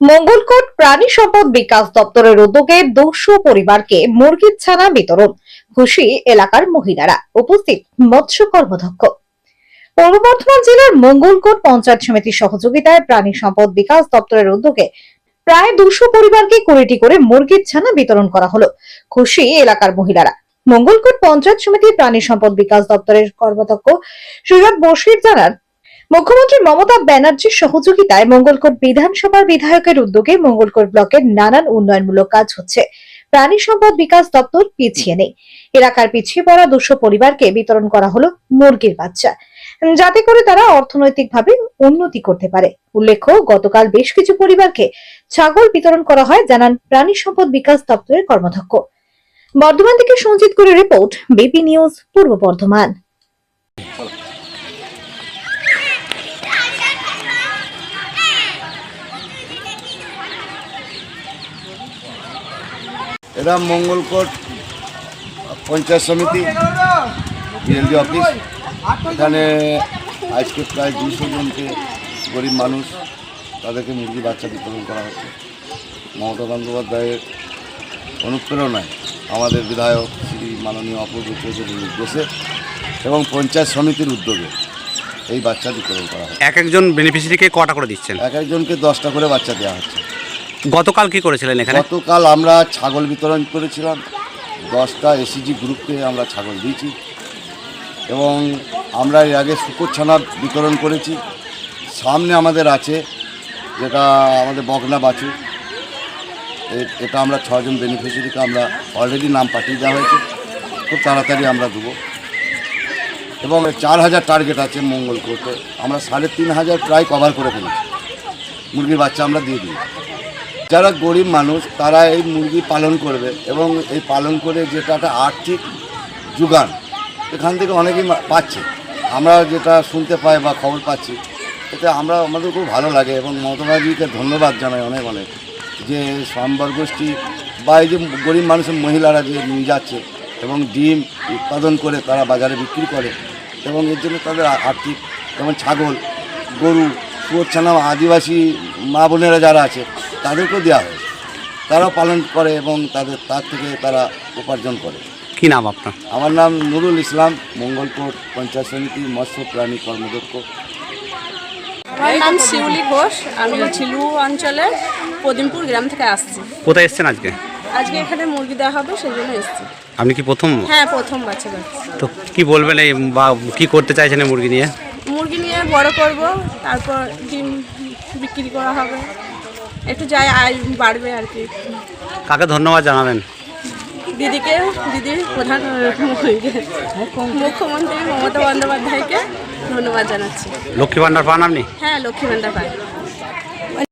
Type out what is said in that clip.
মঙ্গলকোট প্রাণী সম্পদ বিকাশ দপ্তরের উদ্যোগে দুশো পরিবারকে মুরগির ছানা বিতরণ খুশি এলাকার মহিলারা উপস্থিত মৎস্য কর্মদক্ষ পূর্ব বর্ধমান জেলার মঙ্গলকোট পঞ্চায়েত সমিতির সহযোগিতায় প্রাণী সম্পদ বিকাশ দপ্তরের উদ্যোগে প্রায় দুশো পরিবারকে কুড়িটি করে মুরগির ছানা বিতরণ করা হলো খুশি এলাকার মহিলারা। মঙ্গলকোট পঞ্চায়েত সমিতি প্রাণী সম্পদ বিকাশ দপ্তরের কর্মদক্ষ সৈয়দ বশির জানান মুখ্যমন্ত্রী মমতা ব্যানার্জির সহযোগিতায় মঙ্গলকোট বিধানসভার বিধায়কের উদ্যোগে মঙ্গলকোট ব্লকের নানান উন্নয়নমূলক কাজ হচ্ছে। প্রাণী সম্পদ বিকাশ দপ্তর পিছিয়ে নেই। এলাকার পিছিয়ে পড়া দুশো পরিবারকে বিতরণ করা হলো মুরগির বাচ্চা। যাতে করে তারা অর্থনৈতিকভাবে উন্নতি করতে পারে। উল্লেখ্য, গতকাল বেশ কিছু পরিবারকে ছাগল বিতরণ করা হয়, জানান প্রাণী সম্পদ বিকাশ দপ্তরের কর্মদক্ষ বর্ধমান থেকে সঞ্জিত করে রিপোর্ট, বিপি নিউজ, পূর্ব বর্ধমান। এরা মঙ্গলকোট পঞ্চায়েত সমিতি বিএলডি অফিস। এখানে আজকে প্রায় দুশো জনকে গরিব মানুষ তাদেরকে মুরগি বাচ্চা বিতরণ করা হচ্ছে। মমতা বন্দ্যোপাধ্যায়ের অনুপ্রেরণায় আমাদের বিধায়ক শ্রী মাননীয় অপূর্ব চৌধুরীর নির্দেশে এবং পঞ্চায়েত সমিতির উদ্যোগে এই বাচ্চা বিতরণ করা হচ্ছে। এক একজন বেনিফিশিয়ারিকে কটা করে দিচ্ছেন? এক একজনকে দশটা করে বাচ্চা দেওয়া হচ্ছে। গতকাল কি করেছিলেন এখানে? গতকাল আমরা ছাগল বিতরণ করেছিলাম। দশটা এসিজি গ্রুপকে আমরা ছাগল দিয়েছি। এবং আমরা এর আগে শুকুর ছানা বিতরণ করেছি। সামনে আমাদের আছে, যেটা আমাদের বগনা বাছু এটা আমরা ছজন বেনিফিশিয়ারিকে আমরা অলরেডি নাম পাঠিয়ে দেওয়া হয়েছে। খুব তাড়াতাড়ি আমরা দেবো। এবং চার হাজার টার্গেট আছে মঙ্গল করতে আমরা সাড়ে তিন হাজার প্রায় কভার করে ফেলেছি। মুরগির বাচ্চা আমরা দিয়ে দিই যারা গরিব মানুষ, তারা এই মুরগি পালন করবে এবং এই পালন করে যেটা একটা আর্থিক যোগান এখান থেকে অনেকেই পাচ্ছে। আমরা যেটা শুনতে পাই বা খবর পাচ্ছি, এতে আমরা, আমাদের খুব ভালো লাগে এবং মমতাবাজিকে ধন্যবাদ জানাই অনেক অনেক যে সম্বর গোষ্ঠী বা এই যে গরিব মানুষের মহিলারা যে নিয়ে যাচ্ছে এবং ডিম উৎপাদন করে তারা বাজারে বিক্রি করে এবং এর জন্য তাদের আর্থিক, যেমন ছাগল, গরু শুয়োরছানা আদিবাসী মা বোনেরা যারা আছে তাদেরকেও দেওয়া হয়। তারাও পালন করে এবং তাদের তার থেকে তারা উপার্জন করে। কি নাম আপনার? আমার নাম নুরুল ইসলাম মঙ্গলকোট পঞ্চায়েত সমিতি মৎস্য প্রাণী কর্মদক্ষ। আমার নাম শিউলি ঘোষ আমি ঝিলু অঞ্চলের পদিমপুর গ্রাম থেকে আসছি। কোথায় এসছেন আজকে? আজকে এখানে মুরগি দেওয়া হবে সেই জন্য এসছি। আপনি কি প্রথম? হ্যাঁ প্রথম বাচ্চা যাচ্ছে তো কি বলবেন এই বা কি করতে চাইছেন এই মুরগি নিয়ে? মুরগি নিয়ে বড় করব তারপর ডিম বিক্রি করা হবে। একটু যাই আয় বাড়বে আর কি। কাকে ধন্যবাদ জানাবেন? দিদিকে দিদির প্রধান মুখ্যমন্ত্রী মমতা বন্দ্যোপাধ্যায়কে ধন্যবাদ জানাচ্ছি। লক্ষ্মী ভান্ডার পান আপনি? হ্যাঁ লক্ষ্মী ভান্ডার পাই